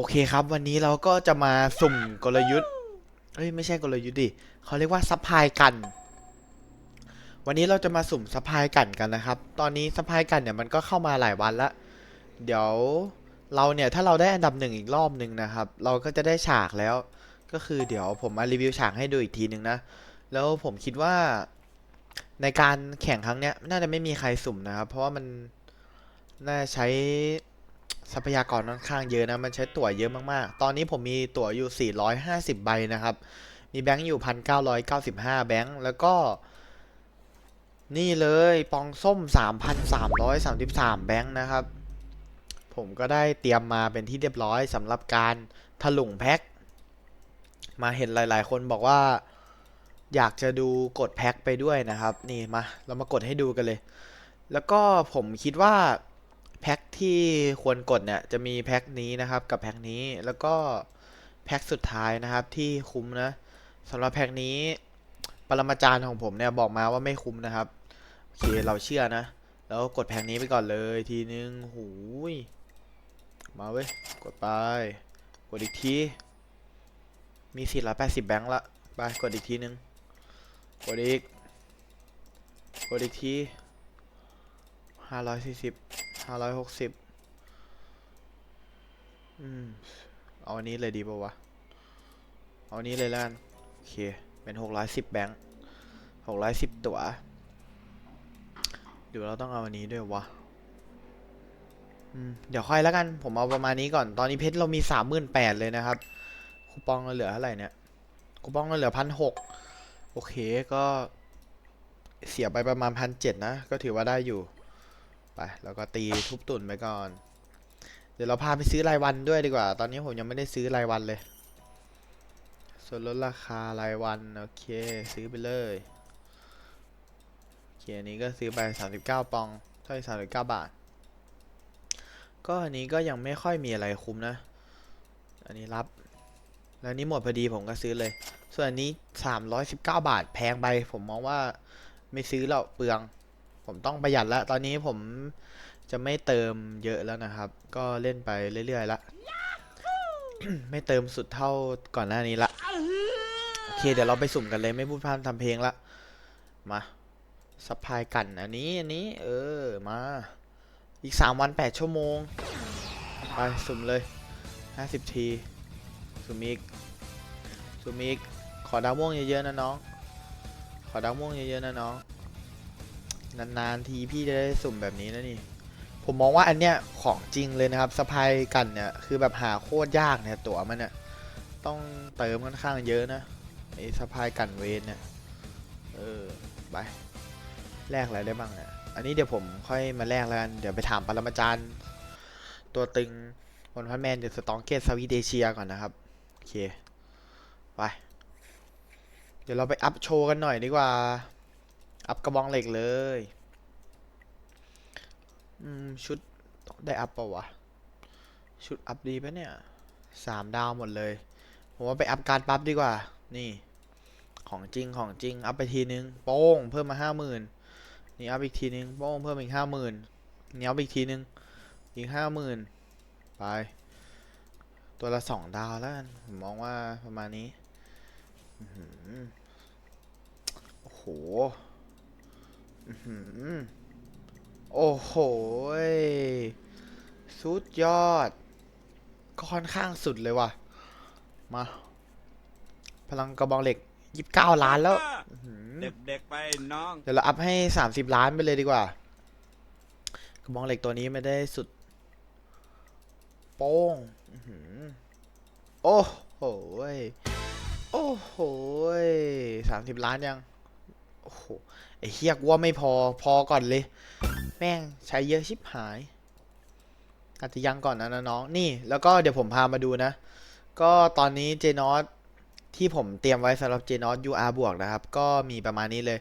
โอเคครับ วันนี้เราก็จะมาสุ่มกลยุทธ์เอ้ยไม่ใช่กลยุทธ์ดิเขาเรียกว่าซัพพลายกัน วันนี้เราจะมาสุ่มซัพพลายกันกันนะครับ ตอนนี้ซัพพลายกันเนี่ยมันก็เข้ามาหลายวันละเดี๋ยวเราเนี่ยถ้าเราได้อันดับหนึ่งอีกรอบหนึ่งนะครับ เราก็จะได้ฉากแล้ว ก็คือเดี๋ยวผมมารีวิวฉากให้ดูอีกทีหนึ่งนะ แล้วผมคิดว่าในการแข่งครั้งเนี้ยน่าจะไม่มีใครสุ่มนะครับ เพราะว่ามันน่าจะใช้ ทรัพยากรค่อนข้างเยอะนะมันใช้ตั๋วเยอะมากๆ ตอนนี้ผมมีตั๋วอยู่ 450 ใบนะครับ มีแบงค์อยู่ 1,995 แบงค์ แล้วก็ นี่เลยปองส้ม 3,333 แบงค์นะครับ ผมก็ได้เตรียมมาเป็นที่เรียบร้อยสำหรับการถลุงแพ็ค มาเห็นหลายๆ คนบอกว่า อยากจะดูกดแพ็คไปด้วยนะครับ นี่มา เรามากดให้ดูกันเลย แล้วก็ผมคิดว่า แพ็คที่ควรกดเนี่ยจะมีแพ็คนี้นะครับกับแพ็คนี้แล้วก็แพ็คสุดท้ายนะครับที่คุ้มนะสำหรับแพ็คนี้ปรมาจารย์ของผมเนี่ยบอกมาว่าไม่คุ้มนะครับโอเคเราเชื่อนะ แล้วกดแพ็คนี้ไปก่อนเลยทีนึงหูยมาเว้ยกดไป กดอีกที มี 480 แบงค์ละไปกดอีกทีนึงกดอีกกดอีกที540 ห้าร้อยหกสิบอืม เอาอันนี้เลยดีป่าวะ เอาอันนี้เลยแล้วกันโอเค เป็นหกร้อยสิบแบงค์หกร้อยสิบตัว๋วเดี๋ยวเราต้องเอาอันนี้ด้วยวะ อืม เดี๋ยวค่อยแล้วกัน ผมเอาประมาณนี้ก่อน ตอนนี้เพชรเรามีสามหมื่นแปดเลยนะครับ คูปองเราเหลือเท่าไหร่เนี่ย คูปองเราเหลือพันหกโอเคก็เสียไปประมาณพันเจ็ดนะ ก็ถือว่าได้อยู่ ไปแล้วก็ตีทุบตุ่นไปก่อน เดี๋ยวเราพาไปซื้อรายวันด้วยดีกว่า ตอนนี้ผมยังไม่ได้ซื้อรายวันเลย ส่วนลดราคารายวันโอเคซื้อไปเลยโอเคอันนี้ก็ซื้อไป39ปองเท่าไหร่39 บาท ก็อันนี้ก็ยังไม่ค่อยมีอะไรคุ้มนะ อันนี้รับ แล้วนี้หมดพอดีผมก็ซื้อเลย ส่วนอันนี้ 319 บาทแพงไปผมมองว่าไม่ซื้อแล้วเปลือง ผมต้องประหยัดแล้วตอนนี้ผมจะไม่เติมเยอะแล้วนะครับ ก็เล่นไปเรื่อยๆละไม่เติมสุดเท่าก่อนหน้านี้ละโอเคเดี๋ยวเราไปสุ่มกันเลยไม่พูดพร่ำทำเพลงละมาซัพพายกันอันนี้อันนี้ เออมาอีกสามวันแปดชั่วโมงไปสุ่มเลยห้าสิบทีสุ่มอีกสุ่มอีกขอดาวม่วงเยอะๆนะน้อง ขอดาวม่วงเยอะๆนะน้อง นานๆทีพี่จะได้สุ่มแบบนี้นะนี่ ผมมองว่าอันเนี้ยของจริงเลยนะครับสะพายกันเนี่ยคือแบบหาโคตรยากเนี่ยตั๋วมันเนี่ยต้องเติมค่อนข้างเยอะนะไอ้สะพายกันเวนเนี่ยเออไปแลกอะไรได้บ้างเนี่ยอันนี้เดี๋ยวผมค่อยมาแลกแล้วกันเดี๋ยวไปถามปรมาจารย์ ตัวตึงวันพันแมนเดอะสตองเกตสวีเดเชียก่อนนะครับโอเคไปเดี๋ยวเราไปอัพโชว์กันหน่อยดีกว่า อัพกระบองเหล็กเลยอืมชุดได้อัพปะวะ ชุดอัพดีปะเนี่ยสามดาวหมดเลย ผมว่าไปอัพการปั๊บดีกว่า นี่ ของจริงของจริง อัพไปทีนึง โป้ง เพิ่มมาห้าหมื่นนี่อัพอีกทีนึง โป้ง เพิ่มอีกห้าหมื่นนี่อัพอีกทีนึง อีกห้าหมื่นไป ตัวละสองดาวแล้วกันผมมองว่าประมาณนี้โอ้โห โอ้โหยสุดยอด ก็ค่อนข้างสุดเลยว่ะ มา พลังกระบองเหล็กยี่สิบเก้าล้านแล้วอื้อหือเด็กๆไปน้อง เดี๋ยวเราอัพให้สามสิบล้านไปเลยดีกว่า กระบองเหล็กตัวนี้ไม่ได้สุด โป้งอื้อหือโอ้โหยโอ้โหสามสิบล้านยัง โอ้โห ไอ้เฮียกว่าไม่พอพอก่อนเลย แม่งใช้เยอะชิบหาย อาจจะยังก่อนนะน้องนี่ แล้วก็เดี๋ยวผมพามาดูนะ ก็ตอนนี้เจนอสที่ผมเตรียมไว้สำหรับเจนอส UR บวกนะครับ ก็มีประมาณนี้เลย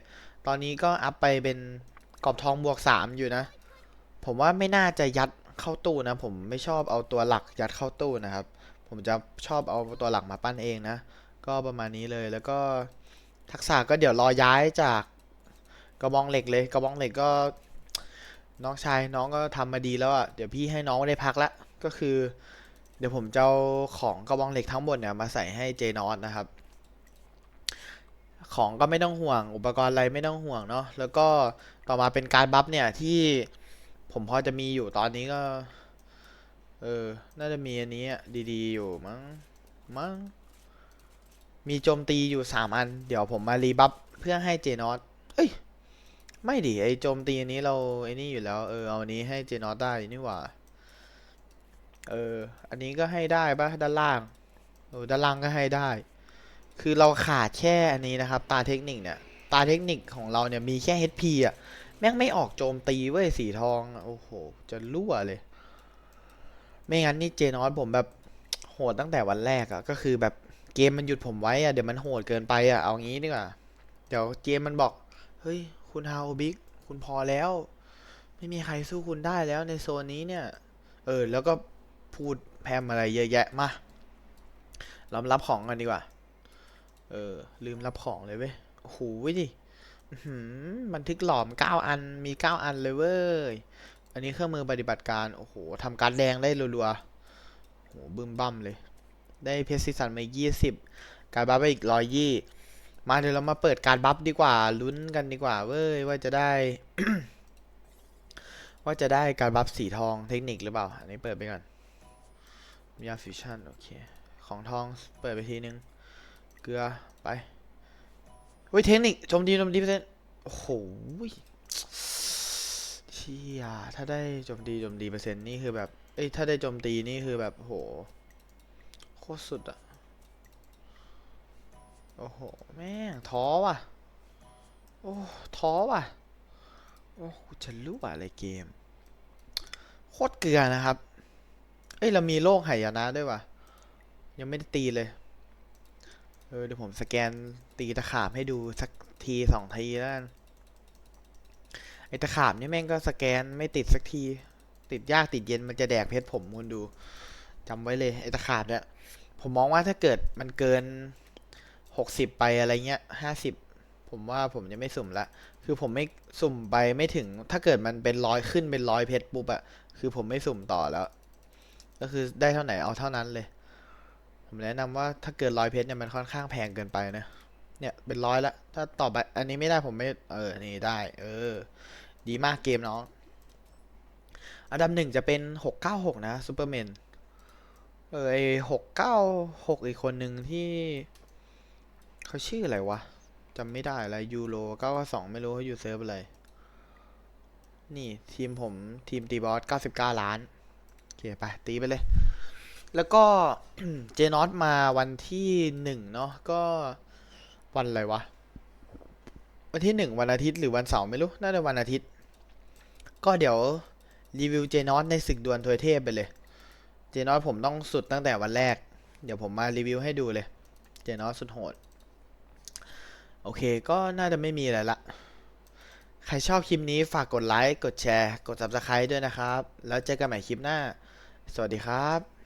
ตอนนี้ก็อัพไปเป็นกรอบทองบวก 3 อยู่นะ ผมว่าไม่น่าจะยัดเข้าตู้นะ ผมไม่ชอบเอาตัวหลักยัดเข้าตู้นะครับ ผมจะชอบเอาตัวหลักมาปั้นเองนะ ก็ประมาณนี้เลยแล้วก็ทักษะก็เดี๋ยวรอย้ายจาก กระบองเหล็กเลยกระบองเหล็กก็ น้องชายน้องก็ทำมาดีแล้วอะ่ะเดี๋ยวพี่ให้น้องได้พักละก็คือ เดี๋ยวผมจะเอาของกระบองเหล็กทั้งหมดเนี่ยมาใส่ให้เจนอสนะครับ ของก็ไม่ต้องห่วง อุปกรณ์อะไรไม่ต้องห่วงเนาะแล้วก็ต่อมาเป็นการบัฟเนี่ยที่ผมพอจะมีอยู่ตอนนี้ก็ เออ น่าจะมีอันนี้ดีๆ อยู่มั้งมั้งมีโจมตีอยู่สามอัน เดี๋ยวผมมารีบัฟเพื่อให้เจนอสเอ้ย ไม่ดิไอโจมตีอันนี้เราไอนี่อยู่แล้วเออเอาอันนี้ให้เจนอสได้นี่หว่า เออ อันนี้ก็ให้ได้ปะด้านล่างเออด้านล่างก็ให้ได้ คือเราขาดแค่อันนี้นะครับ ตาเทคนิคเนี่ย ตาเทคนิคของเราเนี่ยมีแค่ HP อะ แม่งไม่ออกโจมตีเว้ยสีทองโอ้โห จะรั่วเลย ไม่งั้นนี่เจนอสผมแบบโหดตั้งแต่วันแรกอะก็คือแบบเกมมันหยุดผมไว้อะเดี๋ยวมันโหดเกินไปอะเอางี้ดีกว่าเดี๋ยวเกมมันบอกเฮ้ย คุณฮาวบิ๊กคุณพอแล้ว ไม่มีใครสู้คุณได้แล้วในโซนนี้เนี่ย เออ แล้วก็พูดแพมอะไรเยอะแยะมาเรามารับของกันดีกว่า เออ ลืมรับของเลยเว้ยโอ้โหดิบันทึกหลอมเก้าอันมีเก้าอันเลยเว้ย อันนี้เครื่องมือปฏิบัติการ โอ้โหทำการแดงได้รัวๆโอ้โหบึ้มบั้มเลย ได้เพชรซีสันมายี่สิบการบัฟไปอีกร้อยยี่ มาเดี๋ยวเรามาเปิดการบัฟดีกว่าลุ้นกันดีกว่าเว้ยว่าจะได้ ว่าจะได้การบัฟสีทองเทคนิคหรือเปล่า อันนี้เปิดไปก่อนยาฟิวชั่นโอเค ของทองเปิดไปทีนึง เกลือไปเฮ้ยเทคนิคโจมตีโจมตีเปอร์เซ็นต์โอ้โหเชี่ยถ้าได้โจมตีโจมตีเปอร์เซ็นต์นี่คือแบบเอ้ยถ้าได้โจมตีนี่คือแบบโหโคตรสุดอะ โอ้โห แม่งท้อว่ะ โอ้ท้อว่ะ โอ้กูจะรู้ว่าอะไรเกม โคตรเกลือนะครับ เอ้ย เรามีโรคไหยนะด้วยว่ะ ยังไม่ได้ตีเลย เออเดี๋ยวผมสแกนตีตะขาบให้ดูสักทีสองทีแล้วกันไอตะขาบนี่แม่งก็สแกนไม่ติดสักที ติดยากติดเย็นมันจะแดกเพชรผมคุณดูจำไว้เลยไอตะขาบเนี่ยผมมองว่าถ้าเกิดมันเกิน หกสิบไปอะไรเงี้ยห้าสิบผมว่าผมจะไม่สุ่มละ คือผมไม่สุ่มไปไม่ถึง ถ้าเกิดมันเป็นร้อยขึ้นเป็นร้อยเพชรปุ๊บอะคือผมไม่สุ่มต่อแล้ว ก็คือได้เท่าไหนเอาเท่านั้นเลย ผมแนะนำว่าถ้าเกินร้อยเพชรเนี่ยมันค่อนข้างแพงเกินไปนะ เนี่ยเป็นร้อยละ ถ้าต่อไปอันนี้ไม่ได้ผมไม่ เออ นี่ได้ เออ ดีมากเกมน้อง อันดับหนึ่งจะเป็นหกเก้าหกนะซูเปอร์แมน เออไอหกเก้าหกอีกคนหนึ่งที่ เขาชื่ออะไรวะจำไม่ได้อะไรยูโรเก้าสองไม่รู้เขาอยู่เซิร์ฟอะไร นี่ทีมผมทีมตีบอสเก้าสิบเก้าล้านโอเคไปตีไปเลย แล้วก็เจนอตมาวันที่หนึ่งเนาะก็วันอะไรวะ วันที่หนึ่งวันอาทิตย์หรือวันเสาร์ไม่รู้ น่าจะวันอาทิตย์ ก็เดี๋ยวรีวิวเจนอตในศึกดวลทวยเทพไปเลย เจนอตผมต้องสุดตั้งแต่วันแรก เดี๋ยวผมมารีวิวให้ดูเลย เจนอตสุดโหด โอเคก็น่าจะไม่มีอะไรละ ใครชอบคลิปนี้ฝากกดไลค์ กดแชร์ กด subscribe ด้วยนะครับ แล้วเจอกันใหม่คลิปหน้า สวัสดีครับ